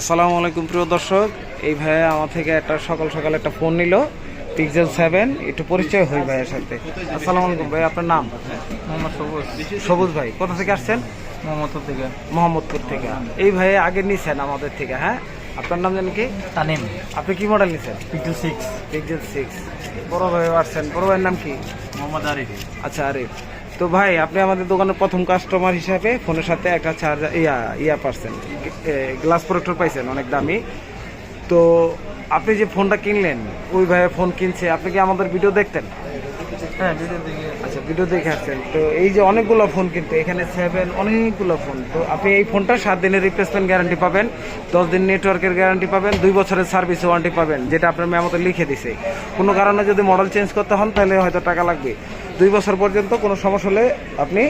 আসসালামু আলাইকুম প্রিয় দর্শক। এই ভাইয়া আমার থেকে একটা সকাল সকাল একটা ফোন নিল পিক্সেল সেভেন একটু পরিচয় হই ভাইয়ের সাথে। আসসালামু আলাইকুম ভাই আপনার নাম? মোহাম্মদ সবুজ। সবুজ ভাই কোথা থেকে আসছেন? মোহাম্মদপুর থেকে। মোহাম্মদপুর থেকে। এই ভাই আগে নিছেন আমাদের থেকে হ্যাঁ? আপনার নাম জানেন কি? তানিম। আপনি কি মডেল নিছেন? পিকল সিক্স পিক্সেল সিক্স বড় ভাই আসছেন। বড় ভাইয়ের নাম কি? মোহাম্মদ আরিফ। আচ্ছা আরে তো ভাই আপনি আমাদের দোকানের প্রথম কাস্টমার হিসাবে ফোনের সাথে একটা চার্জার ইয়া ইয়া পারছেন। গ্লাস প্রোটেক্টর পাইছেন অনেক দামি। তো আপনি যে ফোনটা কিনলেন ওই ভাইয়ের ফোন কিনছে আপনি কি আমাদের ভিডিও দেখতেন? হ্যাঁ ভিডিও দেখে। আচ্ছা ভিডিও দেখে আসছেন। তো এই যে অনেকগুলো ফোন কিন্তু এখানে সেভেন অনেকগুলো ফোন তো আপনি এই ফোনটা সাত দিনের রিপ্লেসমেন্ট গ্যারান্টি পাবেন দশ দিন নেটওয়ার্কের গ্যারান্টি পাবেন দুই বছরের সার্ভিস ওয়ারেন্টি পাবেন যেটা আপনার মেমোতে লিখে দিছে। কোনো কারণে যদি মডেল চেঞ্জ করতে হন তাহলে হয়তো টাকা লাগবে। দুই বছর পর্যন্ত কোনো সমস্যা হলে আপনি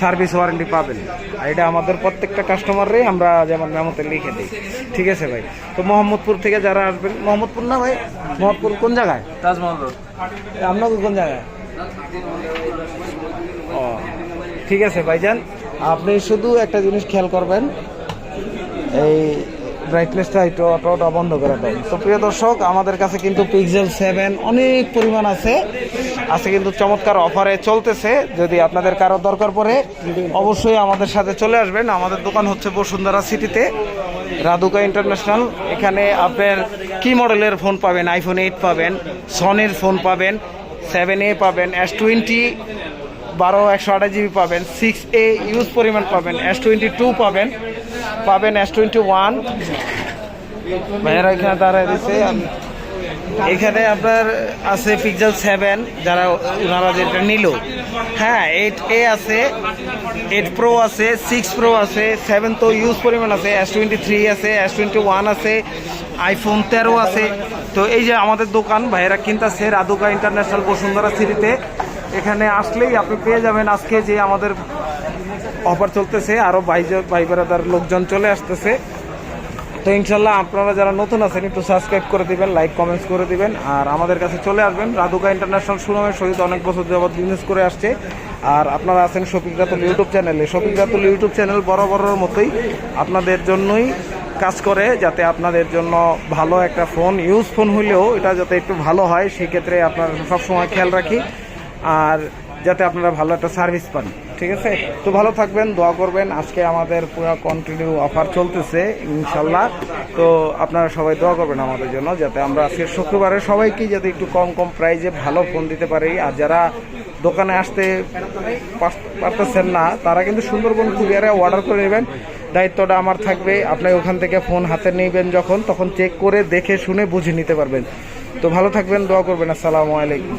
সার্ভিস ওয়ারেন্টি পাবেন। আর এটা আমাদের প্রত্যেকটা কাস্টমাররাই আমরা যেমন মেমোতে লিখে দিই। ঠিক আছে ভাই? তো মোহাম্মদপুর থেকে যারা আসবেন মোহাম্মদপুর না ভাই? মোহাম্মদপুর কোন জায়গায়? তাজমহল রোড। আপনাকে কোন জায়গায়? ও ঠিক আছে ভাইজান। আপনি শুধু একটা জিনিস খেয়াল করবেন এই ব্রাইটনেসটা একটু অটোটা বন্ধ করে দেয় তো প্রিয় দর্শক, আমাদের কাছে কিন্তু পিক্সেল সেভেন অনেক পরিমাণ আছে। আছে কিন্তু চমৎকার অফারে চলতেছে। যদি আপনাদের কারও দরকার পড়ে, অবশ্যই আমাদের সাথে চলে আসবেন। আমাদের দোকান হচ্ছে বসুন্ধরা সিটিতে, রাধুকা ইন্টারন্যাশনাল। এখানে আপনার কি মডেলের ফোন পাবেন? আইফোন এইট পাবেন সনের ফোন পাবেন সেভেন এ পাবেন এস টোয়েন্টি বারো একশো আঠাশ জিবি পাবেন সিক্স এ ইউজ পরিমাণ পাবেন এস টোয়েন্টি টু পাবেন। পাবেন এস টোয়েন্টি ওয়ান ভাইয়েরা এখানে দাঁড়ায় দিচ্ছে এখানে আপনার আছে পিক্সেল সেভেন যারা ওনারা যেটা নিল। হ্যাঁ এইট এ আছে এইট প্রো আছে সিক্স প্রো আছে সেভেন তো ইউজ পরিমাণ আছে। এস টোয়েন্টি থ্রি আছে এস টোয়েন্টি ওয়ান আছে আইফোন তেরো আছে। তো এই যে আমাদের দোকান, ভাইয়েরা কিনতেছে রাধুকা ইন্টারন্যাশনাল বসুন্ধরা সিটিতে। এখানে আসলেই আপনি পেয়ে যাবেন আজকে যে আমাদের অফার চলতেছে আরও ভাই ভাই বেড়াদার লোকজন চলে আসতেছে। তো ইনশাল্লাহ আপনারা যারা নতুন আছেন, একটু সাবস্ক্রাইব করে দিবেন লাইক কমেন্টস করে দিবেন। আর আমাদের কাছে চলে আসবেন, রাধুকা ইন্টারন্যাশনাল সুনামের সহিত অনেক বছর যাবৎ বিজনেস করে আসছে। আর আপনারা আছেন শফিক রাতুল ইউটিউব চ্যানেলে শফিক রাতুল ইউটিউব চ্যানেল বড় বড়র মতোই আপনাদের জন্যই কাজ করে, যাতে আপনাদের জন্য ভালো একটা ফোন ইউজ ফোন হলেও এটা যাতে একটু ভালো হয়, সেক্ষেত্রে আপনারা সবসময় খেয়াল রাখি। আর যাতে আপনারা ভালো একটা সার্ভিস পান, ঠিক আছে? তো ভালো থাকবেন, দোয়া করবেন। আজকে আমাদের পুরো কন্টিনিউ অফার চলতেছে, ইনশাল্লাহ। তো আপনারা সবাই দোয়া করবেন আমাদের জন্য, যাতে আমরা আজকে শুক্রবারে সবাইকে যাতে একটু কম কম প্রাইজে ভালো ফোন দিতে পারি। আর যারা দোকানে আসতে পারতেছেন না, তারা কিন্তু সুন্দরবন কুরিয়ারে অর্ডার করে নেবেন। দায়িত্বটা আমার থাকবে, আপনি ওখান থেকে ফোন হাতে নেবেন যখন, তখন চেক করে দেখে শুনে বুঝে নিতে পারবেন। তো ভালো থাকবেন, দোয়া করবেন, আসসালামু আলাইকুম।